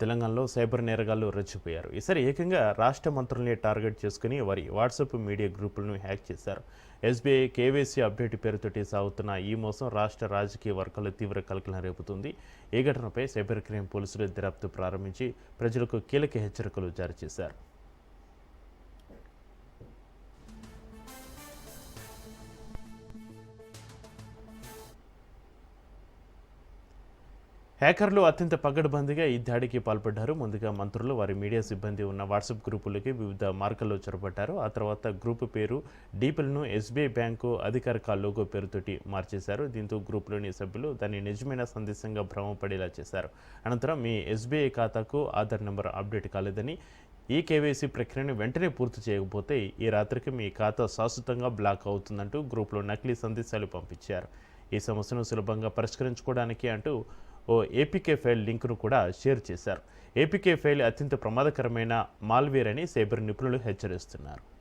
తెలంగాణలో సైబర్ నేరగాళ్ళు రెచ్చిపోయారు. ఈసారి ఏకంగా రాష్ట్ర మంత్రుల్ని టార్గెట్ చేసుకుని వారి వాట్సాప్ మీడియా గ్రూపులను హ్యాక్ చేశారు. ఎస్బీఐ కేవైసీ అప్డేట్ పేరుతోటి సాగుతున్న ఈ మోసం రాష్ట్ర రాజకీయ వర్గాలు తీవ్ర కలకలం రేపుతుంది. ఈ ఘటనపై సైబర్ క్రైమ్ పోలీసులు దర్యాప్తు ప్రారంభించి ప్రజలకు కీలక హెచ్చరికలు జారీ చేశారు. హ్యాకర్లు అత్యంత పగడబందిగా ఈ దాడికి పాల్పడ్డారు. ముందుగా మంత్రులు వారి మీడియా సిబ్బంది ఉన్న వాట్సాప్ గ్రూపులకి వివిధ మార్గాల్లో చొరబడ్డారు. ఆ తర్వాత గ్రూపు పేరు డీపీలను ఎస్బీఐ బ్యాంకు అధికారిక లోగో పేరుతోటి మార్చేశారు. దీంతో గ్రూపులోని సభ్యులు దాన్ని నిజమైన సందేశంగా భ్రమపడేలా చేశారు. అనంతరం మీ ఎస్బీఐ ఖాతాకు ఆధార్ నెంబర్ అప్డేట్ కాలేదని ఈ కేవైసీ ప్రక్రియను వెంటనే పూర్తి చేయకపోతే ఈ రాత్రికి మీ ఖాతా శాశ్వతంగా బ్లాక్ అవుతుందంటూ గ్రూప్లో నకిలీ సందేశాలు పంపించారు. ఈ సమస్యను సులభంగా పరిష్కరించుకోవడానికి అంటూ ఓ ఏపీకే ఫైల్ లింక్ను కూడా షేర్ చేశారు. ఏపీకే ఫైల్ అత్యంత ప్రమాదకరమైన మాల్వేర్ అని సైబర్ నిపుణులు హెచ్చరిస్తున్నారు.